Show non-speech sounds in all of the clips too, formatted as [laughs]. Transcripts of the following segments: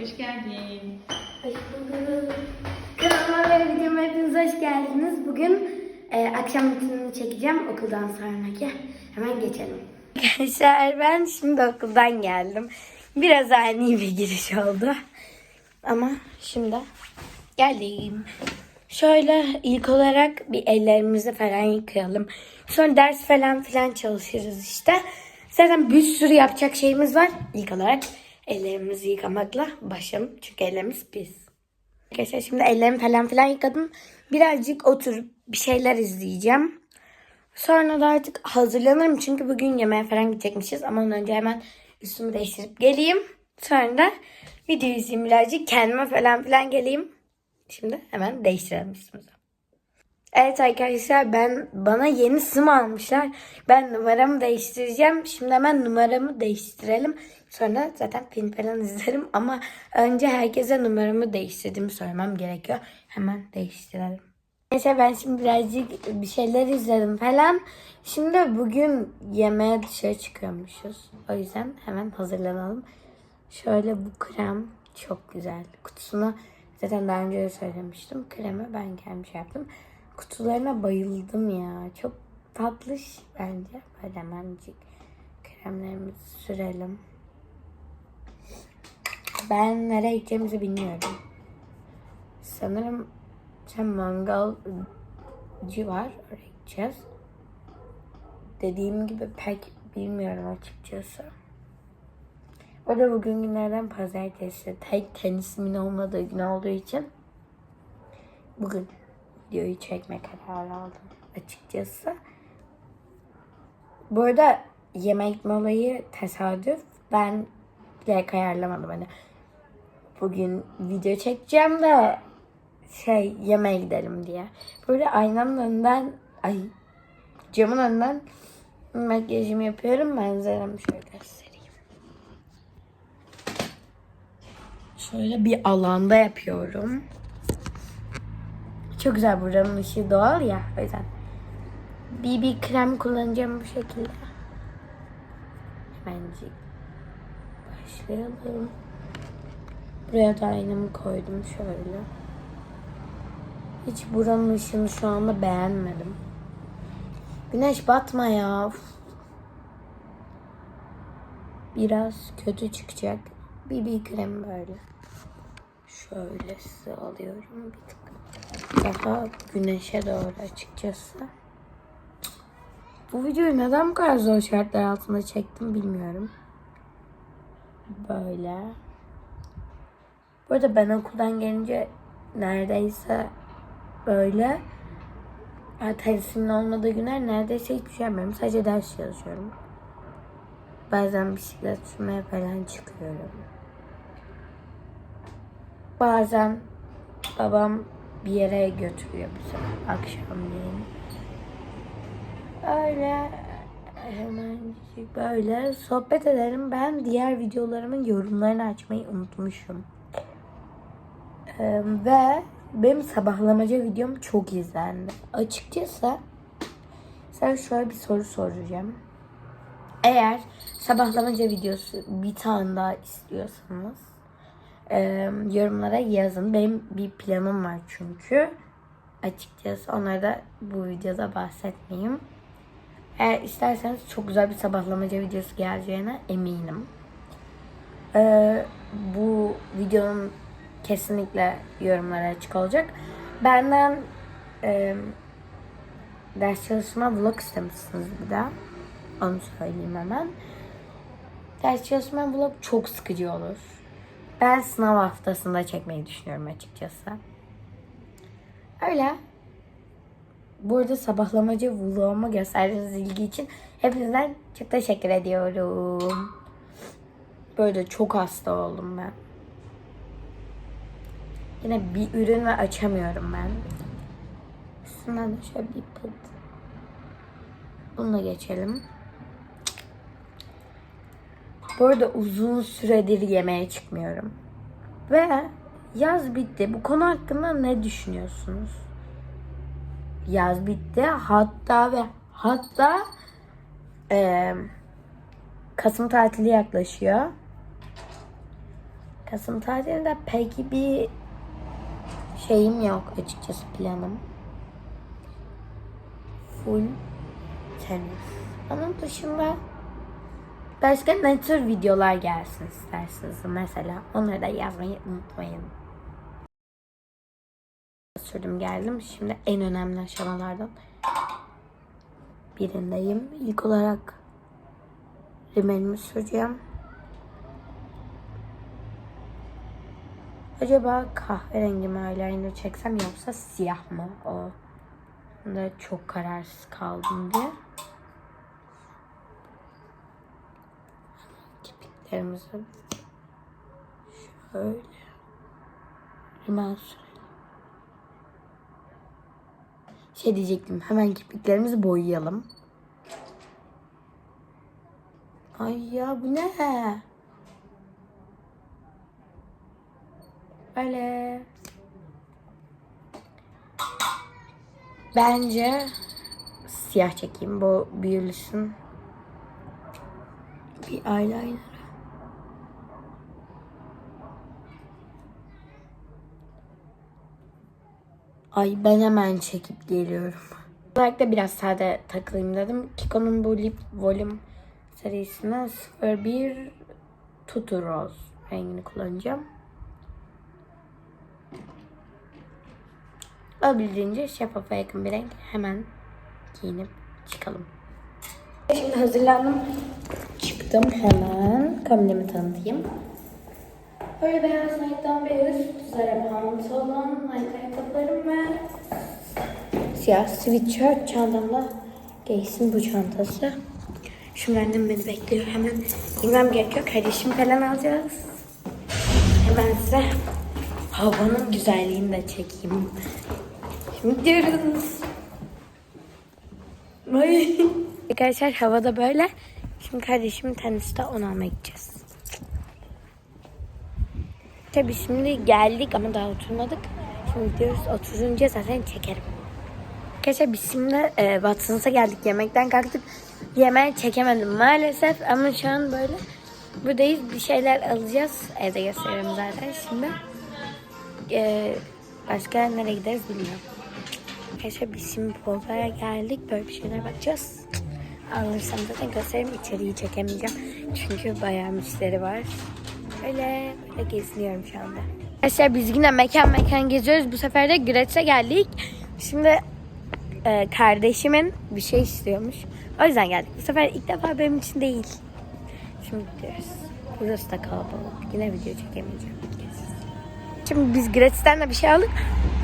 Hoş geldin. Hoş bulduk. Kanalıma ve videoma hepiniz hoş geldiniz. Bugün e, akşam rutinini çekeceğim okuldan sonraki. Hemen geçelim. Arkadaşlar ben şimdi okuldan geldim. Biraz ani bir giriş oldu. Ama şimdi geldim. Şöyle ilk olarak bir ellerimizi falan yıkayalım. Sonra ders falan filan çalışırız işte. Zaten bir sürü yapacak şeyimiz var. İlk olarak ellerimizi yıkamakla başım. Çünkü ellerimiz pis. Arkadaşlar şimdi ellerimi falan filan yıkadım. Birazcık oturup bir şeyler izleyeceğim. Sonra da artık hazırlanırım. Çünkü bugün yemeğe falan gidecekmişiz. Ama ondan önce hemen üstümü değiştirip geleyim. Sonra da video izleyeyim birazcık. Kendime falan filan geleyim. Şimdi hemen değiştirelim üstümüzü. Evet arkadaşlar ben bana yeni sim almışlar. Ben numaramı değiştireceğim. Şimdi hemen numaramı değiştirelim. Sonra zaten film falan izlerim [laughs] ama önce herkese numaramı değiştirdiğimi söylemem gerekiyor. Hemen değiştirelim. Neyse ben şimdi birazcık bir şeyler izledim falan. Şimdi bugün yemeğe dışarı çıkıyormuşuz. O yüzden hemen hazırlanalım. Şöyle bu krem çok güzel. Kutusunu zaten daha önce de söylemiştim. Kremi ben kendim şey yaptım. Kutularına bayıldım ya. Çok tatlış bence. Böyle hemencik kremlerimizi sürelim. Ben nereye gideceğimizi bilmiyorum. Sanırım sen mangalcı var. Oraya gideceğiz. Dediğim gibi pek bilmiyorum açıkçası. O da bugün günlerden pazartesi. Tek tenisimin olmadığı gün olduğu için bugün videoyu çekme kararı aldım açıkçası. Bu arada yemek molayı tesadüf. Ben direkt ayarlamadım hani. Bugün video çekeceğim de şey yemeğe gidelim diye. Böyle aynanın önünden ay camın önünden makyajımı yapıyorum. Manzaramı şöyle göstereyim. Şöyle bir alanda yapıyorum. Çok güzel buranın ışığı doğal ya o yüzden. BB krem kullanacağım bu şekilde. Bence başlayalım. Buraya da aynamı koydum şöyle. Hiç buranın ışığını şu anda beğenmedim. Güneş batma ya. Biraz kötü çıkacak. BB krem böyle. Şöyle size alıyorum bir tık. Daha güneşe doğru açıkçası. Bu videoyu neden bu kadar zor şartlar altında çektim bilmiyorum. Böyle. Bu arada ben okuldan gelince neredeyse böyle tenisimin olmadığı günler neredeyse hiçbir şey yapmıyorum. Sadece ders çalışıyorum. Bazen bisiklet sürmeye falan çıkıyorum. Bazen babam bir yere götürüyor bizi akşamleyin. Öyle hemen böyle sohbet edelim. Ben diğer videolarımın yorumlarını açmayı unutmuşum. Ee, ve benim sabahlamaca videom çok izlendi. Açıkçası sen şöyle bir soru soracağım. Eğer sabahlamaca videosu bir tane daha istiyorsanız e, yorumlara yazın. Benim bir planım var çünkü. Açıkçası onları da bu videoda bahsetmeyeyim. Eğer isterseniz çok güzel bir sabahlamaca videosu geleceğine eminim. Ee, bu videonun kesinlikle yorumlara açık olacak. Benden e, ders çalışma vlog istemişsiniz bir daha. Onu söyleyeyim hemen. Ders çalışma vlog çok sıkıcı olur. Ben sınav haftasında çekmeyi düşünüyorum açıkçası. Öyle. Burada sabahlamacı vlogumu gösterdiğiniz ilgi için hepinizden çok teşekkür ediyorum. Böyle çok hasta oldum ben. Yine bir ürün ve açamıyorum ben. Üstünden de şöyle bir pıt. Bununla geçelim. Bu arada uzun süredir yemeğe çıkmıyorum. Ve yaz bitti. Bu konu hakkında ne düşünüyorsunuz? Yaz bitti. Hatta ve hatta e, Kasım tatili yaklaşıyor. Kasım tatilinde pek bir şeyim yok açıkçası planım. Full tenis. Onun dışında başka ne tür videolar gelsin isterseniz mesela onları da yazmayı unutmayın. Sürdüm geldim. Şimdi en önemli aşamalardan birindeyim. İlk olarak rimelimi süreceğim. Acaba kahverengi mi eyeliner çeksem yoksa siyah mı? O da çok kararsız kaldım diye. Kirpiklerimizi şöyle rimel sürelim. Şey diyecektim hemen kirpiklerimizi boyayalım. Ay ya bu ne? Böyle. Bence siyah çekeyim. Bu büyülüsün. Bir eyeliner. Ay ben hemen çekip geliyorum. Da biraz sade takılayım dedim. Kiko'nun bu lip volume serisine 01 Tutu Rose rengini kullanacağım. Olabildiğince şeffafa yakın bir renk. Hemen giyinip çıkalım. Şimdi hazırlandım. Çıktım hemen. Kombinimi tanıtayım. Böyle beyaz renkten bir üst, zara pantolon, ayakkabılarım ve siyah sweatshirt çantamda Gaysin bu çantası. Şimdi annem beni bekliyor. Hemen inmem gerekiyor. Kardeşim falan alacağız. Hemen size havanın güzelliğini de çekeyim. Şimdi gidiyoruz. Ay. Arkadaşlar havada böyle. Şimdi kardeşimin teniste onu almaya gideceğiz. Tabii şimdi geldik ama daha oturmadık. Şimdi gidiyoruz. Oturunca zaten çekerim. Arkadaşlar biz şimdi e, Watson's'a geldik. Yemekten kalktık. Yemeği çekemedim maalesef. Ama şu an böyle buradayız. Bir şeyler alacağız. Evde gösteririm zaten şimdi. E, başka nereye gideriz bilmiyorum. Arkadaşlar biz şimdi Polva'ya geldik. Böyle bir şeyler bakacağız. Alırsam zaten gösteririm. İçeriği çekemeyeceğim. Çünkü bayağı müşteri var. Öyle, böyle geziniyorum şu anda. Arkadaşlar biz yine mekan mekan geziyoruz. Bu sefer de Gretz'e geldik. Şimdi e, kardeşimin bir şey istiyormuş. O yüzden geldik. Bu sefer ilk defa benim için değil. Şimdi gidiyoruz. Burası da kalabalık. Yine video çekemeyeceğim. Şimdi biz Gretz'ten de bir şey aldık.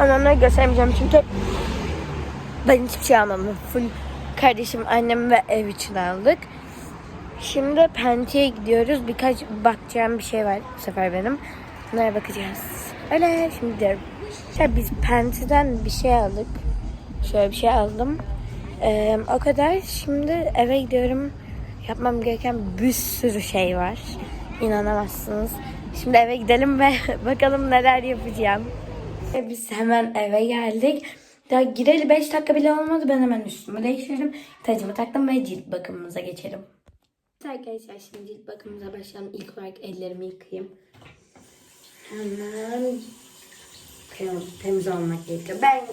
Ama onları göstermeyeceğim çünkü ben hiçbir şey almadım. Full kardeşim, annem ve ev için aldık. Şimdi Penti'ye gidiyoruz. Birkaç bakacağım bir şey var bu sefer benim. Bunlara bakacağız. Öyle şimdi gidiyorum. İşte biz Penti'den bir şey aldık. Şöyle bir şey aldım. Ee, o kadar. Şimdi eve gidiyorum. Yapmam gereken bir sürü şey var. İnanamazsınız. Şimdi eve gidelim ve [laughs] bakalım neler yapacağım. Biz hemen eve geldik. Daha gireli 5 dakika bile olmadı. Ben hemen üstümü değiştirdim. Tacımı taktım ve cilt bakımımıza geçelim. Arkadaşlar şimdi cilt bakımımıza başlayalım. İlk olarak ellerimi yıkayayım. Hemen yıkayalım. Temiz olmak gerekiyor. Ben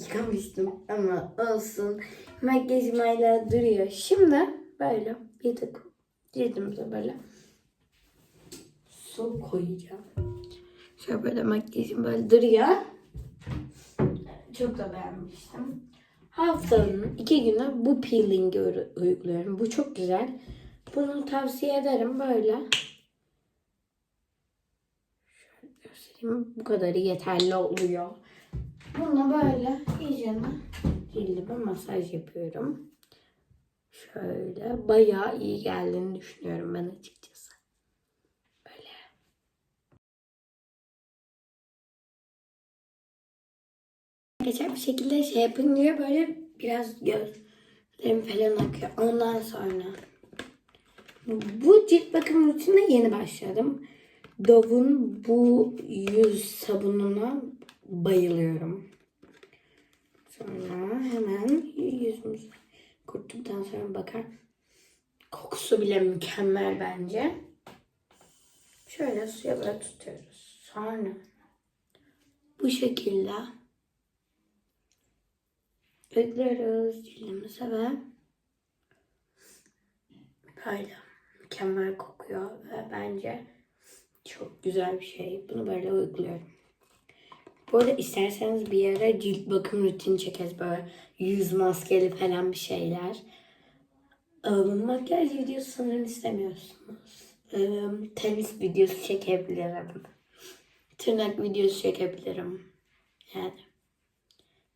yıkamıştım ama olsun. Makyajım hala duruyor. Şimdi böyle bir tık cildimize böyle su koyacağım. Şöyle böyle makyajım böyle duruyor. Çok da beğenmiştim. Haftanın iki günü bu peelingi uy- uyguluyorum. Bu çok güzel. Bunu tavsiye ederim böyle. Şöyle göstereyim. Bu kadarı yeterli oluyor. Bunu böyle iyicene cildime masaj yapıyorum. Şöyle bayağı iyi geldiğini düşünüyorum ben açıkçası. Böyle. Geçer bir şekilde şey yapınca böyle biraz gözlerim falan akıyor. Ondan sonra bu cilt bakım rutinine yeni başladım. Dove'un bu yüz sabununa bayılıyorum. Sonra hemen yüzümüzü kuruttuktan sonra bakar. Kokusu bile mükemmel bence. Şöyle suya böyle tutuyoruz. Sonra bu şekilde ekliyoruz cildimize ve böyle mükemmel kokuyor ve bence çok güzel bir şey. Bunu böyle uyguluyorum. Bu arada isterseniz bir ara cilt bakım rutini çekeriz. Böyle yüz maskeli falan bir şeyler. Makyaj videosu sanırım istemiyorsunuz. Tenis videosu çekebilirim. Tırnak videosu çekebilirim. Yani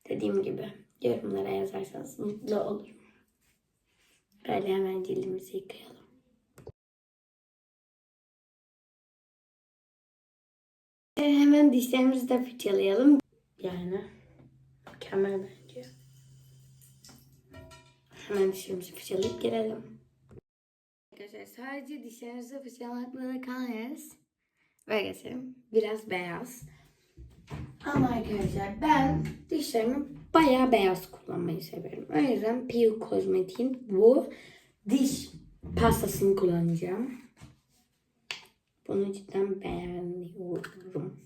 dediğim gibi yorumlara yazarsanız mutlu olurum. Böyle hemen cildimizi yıkayalım. Hemen dişlerimizi de fırçalayalım. Yani mükemmel bence. Hemen dişlerimizi fırçalayıp gelelim. Arkadaşlar sadece dişlerimizi fırçalamakla kalmayız. Ve geçelim. Biraz beyaz. Ama arkadaşlar ben dişlerimi bayağı beyaz kullanmayı severim. O yüzden Pure Cosmetic'in bu diş pastasını kullanacağım. Bunu cidden beğeniyorum.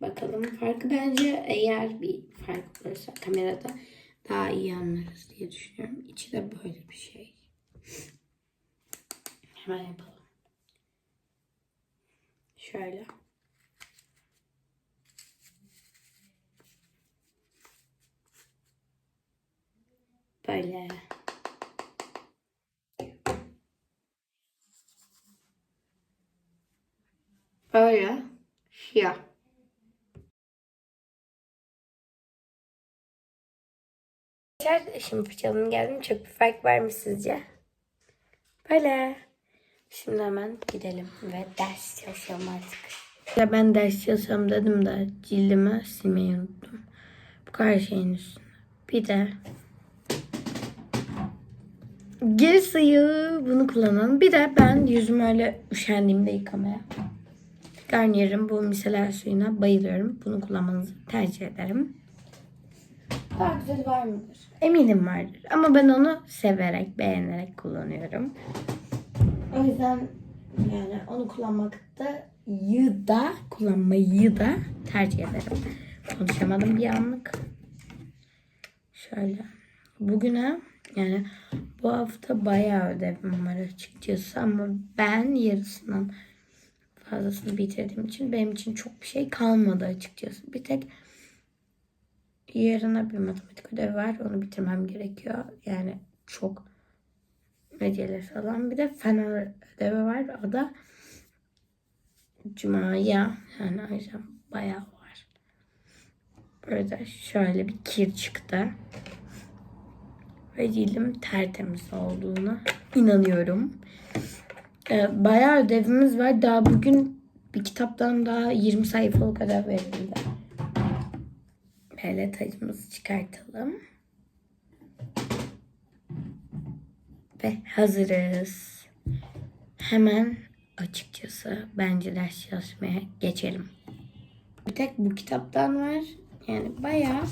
Bakalım farkı bence eğer bir fark olursa kamerada daha iyi anlarız diye düşünüyorum. İçi de böyle bir şey. Hemen yapalım. Şöyle. Böyle. Böyle. Siyah. Arkadaşlar şimdi fırçalım geldim. Çok bir fark var mı sizce? Böyle. Şimdi hemen gidelim ve ders çalışalım artık. Ya ben ders çalışalım dedim de cildimi silmeyi unuttum. Bu kadar şeyin üstüne. Bir de geri suyu bunu kullanalım. Bir de ben yüzümü öyle üşendiğimde yıkamaya. Garnier'in bu miseler suyuna bayılıyorum. Bunu kullanmanızı tercih ederim. Daha güzel var mıdır? Eminim vardır. Ama ben onu severek, beğenerek kullanıyorum. O yüzden yani onu kullanmakta yı da kullanmayı da tercih ederim. Konuşamadım bir anlık. Şöyle. Bugüne yani bu hafta bayağı ödevim var açıkçası ama ben yarısından fazlasını bitirdiğim için benim için çok bir şey kalmadı açıkçası. Bir tek yarına bir matematik ödevi var. Onu bitirmem gerekiyor. Yani çok medyalar falan. Bir de fen ödevi var. O da Cuma'ya yani yüzden bayağı var. Burada şöyle bir kir çıktı. Ve cildim tertemiz olduğuna inanıyorum. Ee, bayağı ödevimiz var. Daha bugün bir kitaptan daha 20 sayfalık ödev verildi. Böyle tacımızı çıkartalım. Ve hazırız. Hemen açıkçası bence ders çalışmaya geçelim. Bir tek bu kitaptan var. Yani bayağı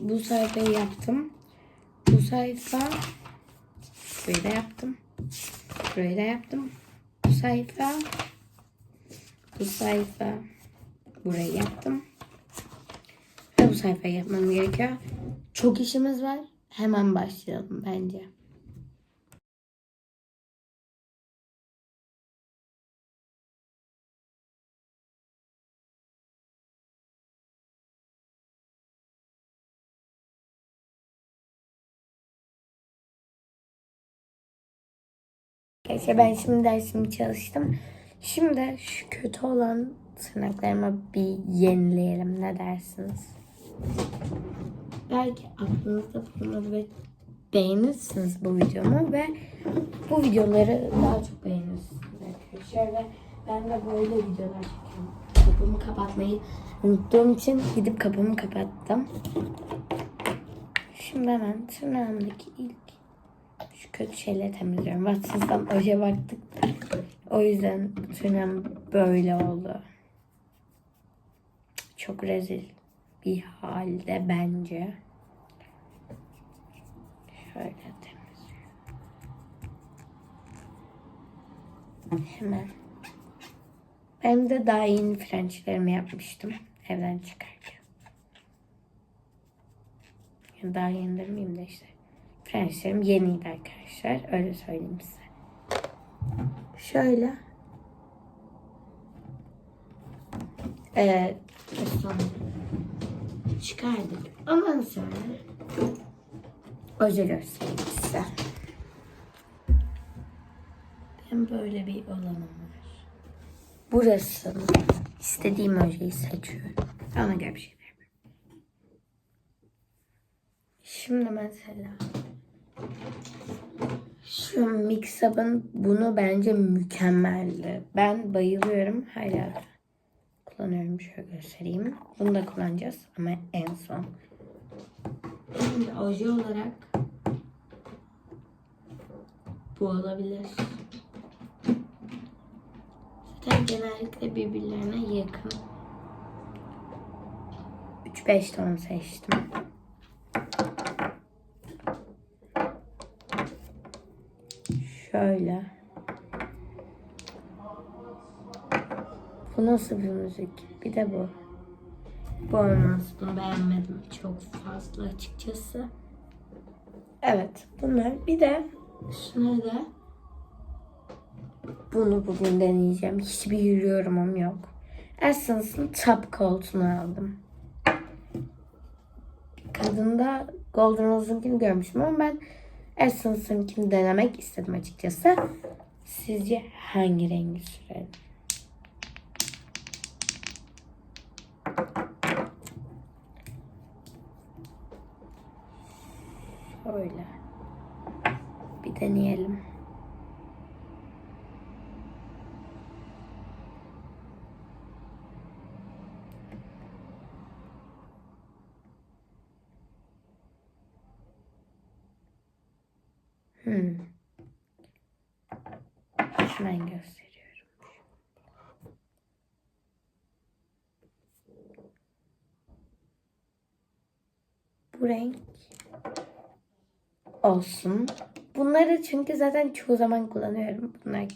bu sayfayı yaptım. Bu sayfa burayı yaptım. Burayı yaptım. Bu sayfa bu sayfa burayı yaptım. Ve bu sayfayı yapmam gerekiyor. Çok işimiz var. Hemen başlayalım bence. Arkadaşlar ben şimdi dersimi çalıştım. Şimdi şu kötü olan tırnaklarımı bir yenileyelim ne dersiniz? Belki aklınızda bulunur ve beğenirsiniz bu videomu ve bu videoları daha çok beğenirsiniz arkadaşlar ve ben de böyle videolar çekiyorum. Kapımı kapatmayı unuttuğum için gidip kapımı kapattım. Şimdi hemen tırnağımdaki ilk şu kötü şeyleri temizliyorum. Watson's'tan oje baktık. O yüzden tırnağım böyle oldu. Çok rezil bir halde bence. Şöyle temizliyorum. Hemen. Ben de daha yeni frençlerimi yapmıştım. Evden çıkarken. Yani daha yeni demeyeyim de işte. Frençlerim yeniydi arkadaşlar. Öyle söyleyeyim size. Şöyle. Ee, çıkardık. Ondan sonra oje göstereyim size. Ben böyle bir olanım var. Burası istediğim ojeyi seçiyorum. Ona göre bir şey. Şimdi mesela şu Mix Up'ın bunu bence mükemmeldi. Ben bayılıyorum. Hala kullanıyorum. Şöyle göstereyim. Bunu da kullanacağız ama en son. Şimdi oje olarak bu olabilir. Zaten genellikle birbirlerine yakın. 3-5 ton seçtim. Şöyle. Bu nasıl bir müzik? Bir de bu. Bu olmaz. Bunu beğenmedim çok fazla açıkçası. Evet. Bunlar. Bir de şuna da bunu bugün deneyeceğim. Hiçbir yürüyorumum yok. Essence'ın top koltuğunu aldım. Kadında Golden Rose'unkini görmüştüm ama ben Essence'ınkini denemek istedim açıkçası. Sizce hangi rengi sürelim? Şöyle. Bir deneyelim. Hmm. Hemen gösteriyorum. Bu renk olsun. Bunları çünkü zaten çoğu zaman kullanıyorum. Bunlar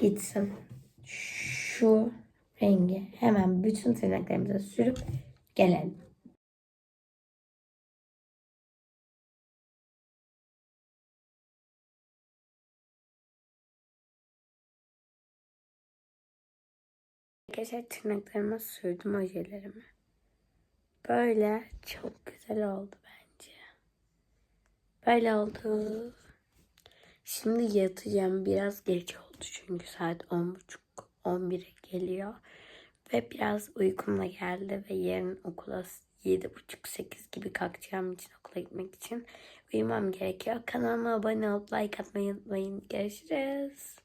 gitsin. Şu rengi hemen bütün tırnaklarımıza sürüp gelelim. Arkadaşlar tırnaklarıma sürdüm ojelerimi. Böyle çok güzel oldu bence. Böyle oldu. Şimdi yatacağım. Biraz geç oldu çünkü saat 10.30-11'e geliyor. Ve biraz uykum da geldi ve yarın okula 7.30-8 gibi kalkacağım için okula gitmek için uyumam gerekiyor. Kanalıma abone olup like atmayı unutmayın. Görüşürüz.